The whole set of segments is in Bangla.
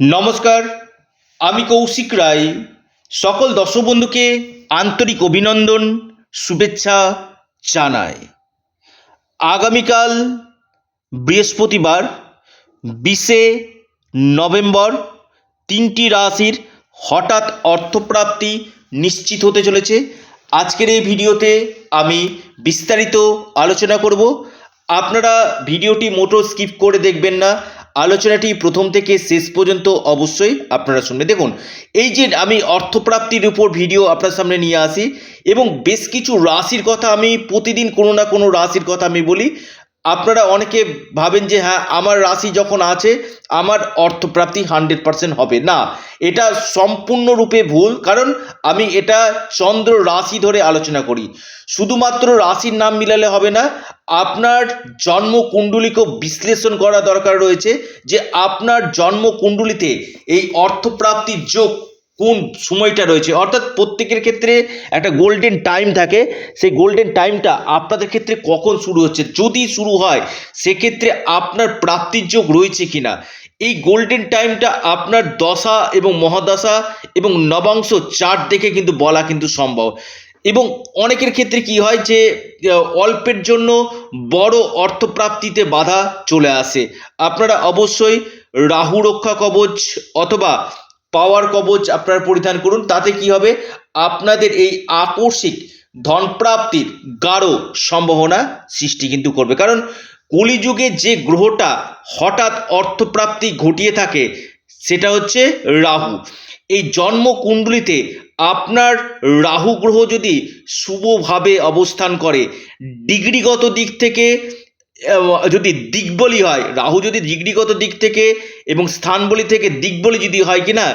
নমস্কার, আমি কৌশিক রায়। সকল দর্শক বন্ধুকে আন্তরিক অভিনন্দন, শুভেচ্ছা জানাই। আগামীকাল বৃহস্পতিবার, বিশে নভেম্বর, তিনটি রাশির হঠাৎ অর্থপ্রাপ্তি নিশ্চিত হতে চলেছে। আজকের এই ভিডিওতে আমি বিস্তারিত আলোচনা করব। আপনারা ভিডিওটি মোটো স্কিপ করে দেখবেন না। আলোচনাটি প্রথম থেকে শেষ পর্যন্ত অবশ্যই আপনারা শুনে দেখুন। এই যে আমি অর্থপ্রাপ্তির উপর ভিডিও আপনার সামনে নিয়ে আসি এবং বেশ কিছু রাশির কথা আমি প্রতিদিন কোনো না কোনো রাশির কথা আমি বলি। আপনারা অনেকে ভাবেন যে হ্যাঁ আমার রাশি যখন আছে, আমার অর্থপ্রাপ্তি হান্ড্রেড পার্সেন্ট হবে। না, এটা সম্পূর্ণরূপে ভুল, কারণ আমি এটা চন্দ্র রাশি ধরে আলোচনা করি। শুধুমাত্র রাশির নাম মিলালে হবে না, আপনার জন্ম কুণ্ডলিকেও বিশ্লেষণ করা দরকার রয়েছে যে, আপনার জন্ম কুণ্ডলিতে এই অর্থপ্রাপ্তির যোগ কোন সময়টা রয়েছে? অর্থাৎ প্রত্যেকের ক্ষেত্রে একটা গোল্ডেন টাইম থাকে। সেই গোল্ডেন টাইমটা আপনাদের ক্ষেত্রে কখন শুরু হচ্ছে? যদি শুরু হয়, সেক্ষেত্রে আপনার প্রাপ্তির যোগ রয়েছে কিনা? এই গোল্ডেন টাইমটা আপনার দশা এবং মহাদশা এবং নবাংশ চার্ট দেখে কিন্তু বলা কিন্তু সম্ভব। এবং অনেকের ক্ষেত্রে কি হয় যে অল্পের জন্য বড় অর্থপ্রাপ্তিতে বাধা চলে আসে। আপনারা অবশ্যই রাহু রক্ষা কবচ অথবা পাওয়ার কবচ আপনারা পরিধান করুন, তাতে কি হবে? আপনাদের এই আকস্মিক ধনপ্রাপ্তির গাঢ় সম্ভাবনা সৃষ্টি কিন্তু করবে। কারণ কলিযুগে যে গ্রহটা হঠাৎ অর্থপ্রাপ্তি ঘটিয়ে থাকে, সেটা হচ্ছে রাহু। এই জন্ম কুণ্ডলিতে আপনার রাহু গ্রহ যদি শুভভাবে অবস্থান করে, ডিগ্রিগত দিক থেকে যদি দিকবলি হয়, রাহু যদি ডিগ্রিগত দিক থেকে এবং স্থানবলি থেকে দিকবলি যদি হয় কিনা,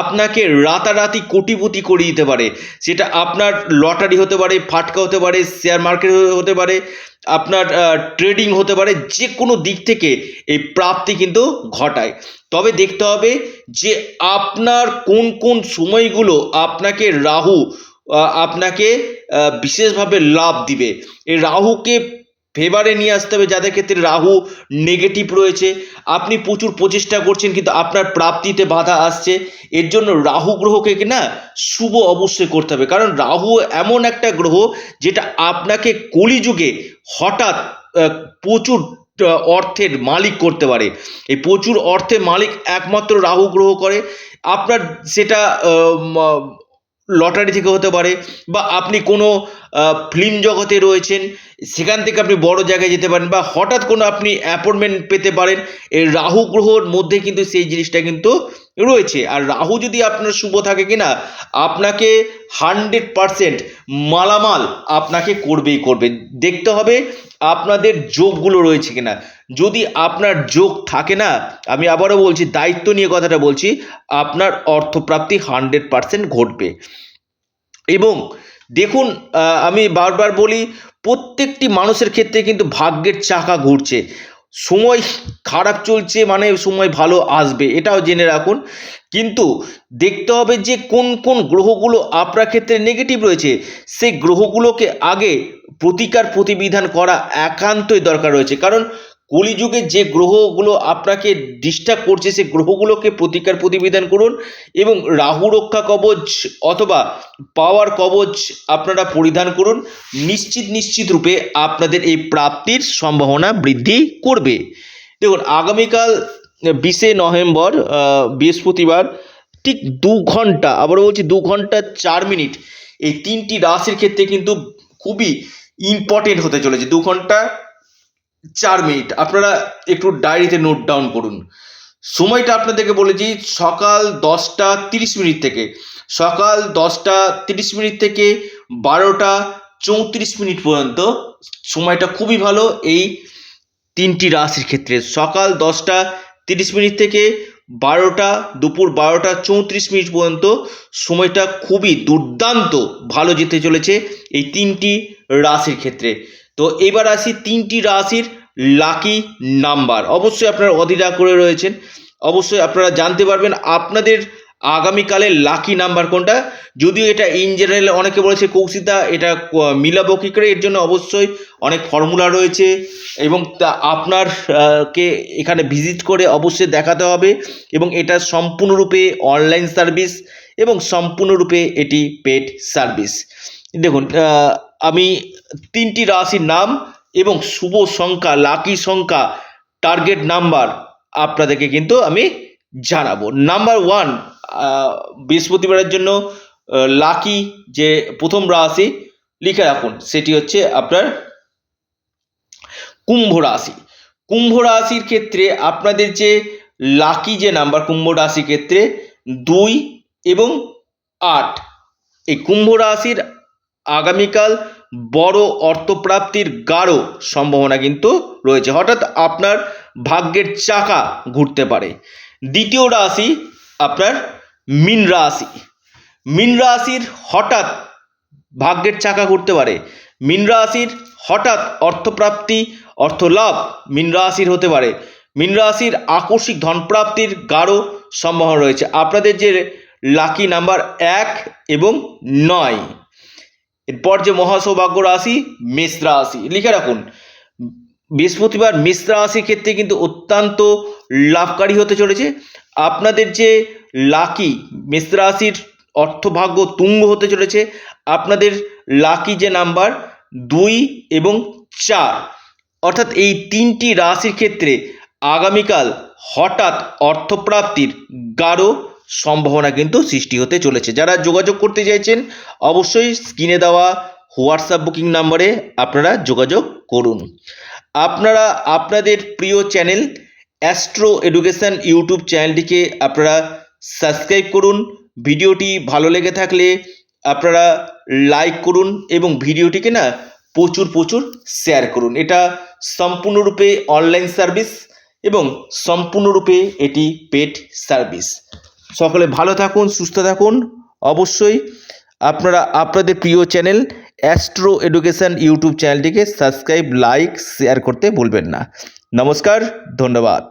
আপনাকে রাতারাতি কোটিপতি করে দিতে পারে। সেটা আপনার লটারি হতে পারে, ফাটকা হতে পারে শেয়ার মার্কেট হতে পারে আপনার ট্রেডিং হতে পারে যে কোনো দিক থেকে এই প্রাপ্তি কিন্তু ঘটায়। তবে দেখতে হবে যে আপনার কোন কোন সময়গুলো আপনাকে রাহু আপনাকে বিশেষভাবে লাভ দিবে। এই রাহুকে ফেভারে নিয়ে আসতে হবে, যাদের ক্ষেত্রে রাহু নেগেটিভ রয়েছে। আপনি প্রচুর প্রচেষ্টা করছেন, কিন্তু আপনার প্রাপ্তিতে বাধা আসছে। এর জন্য রাহু গ্রহকে না শুভ অবশ্যই করতে হবে। কারণ রাহু এমন একটা গ্রহ, যেটা আপনাকে কলিযুগে হঠাৎ প্রচুর অর্থের মালিক করতে পারে। এই প্রচুর অর্থের মালিক একমাত্র রাহু গ্রহ করে। আপনার সেটা লটারি থেকে হতে পারে, বা আপনি কোনো ফিল্ম জগতে রয়েছেন। সেখান থেকে আপনি বড় জায়গায় যেতে পারেন বা হঠাৎ কোনো আপনি অ্যাপয়েন্টমেন্ট পেতে পারেন, এই রাহু গ্রহর মধ্যে কিন্তু সেই জিনিসটা কিন্তু রয়েছে। আর রাহু যদি আপনার শুভ থাকে কিনা, আপনাকে হান্ড্রেড পারসেন্ট মালামাল আপনাকে করবেই করবে। দেখতে হবে আপনাদের যোগগুলো রয়েছে কিনা। যদি আপনার যোগ থাকে না, আমি আবারও বলছি, দায়িত্ব নিয়ে কথাটা বলছি, আপনার অর্থপ্রাপ্তি হান্ড্রেড পারসেন্ট ঘটবে। এবং দেখুন আমি বারবার বলি, প্রত্যেকটি মানুষের ক্ষেত্রে কিন্তু ভাগ্যের চাকা ঘুরছে। সময় খারাপ চলছে মানে সময় ভালো আসবে, এটাও জেনে রাখুন। কিন্তু দেখতে হবে যে কোন কোন গ্রহগুলো আপনার ক্ষেত্রে নেগেটিভ রয়েছে, সেই গ্রহগুলোকে আগে প্রতিকার প্রতিবিধান করা একান্তই দরকার রয়েছে। কারণ কলিযুগে যে গ্রহগুলো আপনাকে ডিস্টার্ব করছে সেই গ্রহগুলোকে প্রতিকার প্রতিবিধান করুন এবং রাহু রক্ষা কবচ অথবা পাওয়ার কবচ আপনারা পরিধান করুন। নিশ্চিত নিশ্চিত রূপে আপনাদের এই প্রাপ্তির সম্ভাবনা বৃদ্ধি করবে। দেখুন, আগামীকাল বিশে নভেম্বর বৃহস্পতিবার ঠিক দু ঘণ্টা, আবারও বলছি দু ঘণ্টা চার মিনিট, এই তিনটি রাশির ক্ষেত্রে কিন্তু খুবই ইম্পর্টেন্ট হতে চলেছে। দু ঘণ্টা চার মিনিট। আপনারা একটু ডায়েরিতে নোট ডাউন করুন। সময়টা আপনাদেরকে বলেছি সকাল দশটা তিরিশ মিনিট থেকে। সকাল দশটা তিরিশ মিনিট থেকে বারোটা চৌত্রিশ মিনিট পর্যন্ত সময়টা খুবই ভালো এই তিনটি রাশির ক্ষেত্রে। সকাল দশটা তিরিশ মিনিট থেকে বারোটা, দুপুর বারোটা চৌত্রিশ মিনিট পর্যন্ত সময়টা খুবই দুর্দান্ত ভালো যেতে চলেছে এই তিনটি রাশির ক্ষেত্রে। তো এবার আসি তিনটি রাশির লাকি নাম্বার অবশ্যই আপনারা অধীরা করে রয়েছেন। অবশ্যই আপনারা জানতে পারবেন আপনাদের আগামীকালের লাকি নাম্বার কোনটা। যদিও এটা ইন জেনারেল অনেকে বলেছে কৌশিতা এটা মিলাবো কী করে? এর জন্য অবশ্যই অনেক ফর্মুলা রয়েছে এবং তা আপনার কে এখানে ভিজিট করে অবশ্যই দেখাতে হবে এবং এটা সম্পূর্ণরূপে অনলাইন সার্ভিস এবং সম্পূর্ণরূপে এটি পেড সার্ভিস দেখুন আমি তিনটি রাশির নাম এবং শুভ সংখ্যা লাকি সংখ্যা টার্গেট নাম্বার আপনাদেরকে কিন্তু আমি জানাব। নাম্বার ওয়ান বৃহস্পতিবারের জন্য লাকি যে প্রথম রাশি, লিখে রাখুন। সেটি হচ্ছে আপনার কুম্ভ রাশি। কুম্ভ রাশির ক্ষেত্রে আপনাদের যে লাকি যে নাম্বার কুম্ভ রাশির ক্ষেত্রে দুই এবং আট। এই কুম্ভ রাশির আগামীকাল বড় অর্থপ্রাপ্তির গাঢ় সম্ভাবনা কিন্তু রয়েছে। হঠাৎ আপনার ভাগ্যের চাকা ঘুরতে পারে। দ্বিতীয় রাশি আপনার মিন রাশি। মিন রাশির হঠাৎ ভাগ্যের চাকা ঘুরতে পারে। মিন রাশির হঠাৎ অর্থপ্রাপ্তি, অর্থলাভ মিন রাশির হতে পারে। মিন রাশির আকস্মিক ধনপ্রাপ্তির গাঢ় সম্ভাবনা রয়েছে। আপনাদের যে লাকি নাম্বার এক এবং নয় এরপর যে মহাসৌভাগ্য রাশি, মেষ রাশি। লিখে রাখুন, বৃহস্পতিবার মেষ রাশির ক্ষেত্রে কিন্তু অত্যন্ত লাভকারী হতে চলেছে। আপনাদের যে লাকি, মেষ রাশির অর্থভাগ্য তুঙ্গ হতে চলেছে। আপনাদের লাকি যে নাম্বার, দুই এবং চার। অর্থাৎ এই তিনটি রাশির ক্ষেত্রে আগামীকাল হঠাৎ অর্থপ্রাপ্তির গাঢ় সম্ভাবনা কিন্তু সৃষ্টি হতে চলেছে। যারা যোগাযোগ করতে চাইছেন, অবশ্যই স্ক্রিনে দেওয়া হোয়াটসঅ্যাপ বুকিং নাম্বারে আপনারা যোগাযোগ করুন। আপনারা, আপনাদের প্রিয় চ্যানেল অ্যাস্ট্রো এডুকেশন ইউটিউব চ্যানেলটিকে আপনারা সাবস্ক্রাইব করুন। ভিডিওটি ভালো লেগে থাকলে আপনারা লাইক করুন এবং ভিডিওটিকে না প্রচুর প্রচুর শেয়ার করুন। এটা সম্পূর্ণরূপে অনলাইন সার্ভিস এবং সম্পূর্ণরূপে এটি পেড সার্ভিস। সকলে ভালো থাকুন, সুস্থ থাকুন। অবশ্যই আপনারা, আপনাদের প্রিয় চ্যানেল অ্যাস্ট্রো এডুকেশান ইউটিউব চ্যানেলটিকে সাবস্ক্রাইব, লাইক, শেয়ার করতে ভুলবেন না। নমস্কার, ধন্যবাদ।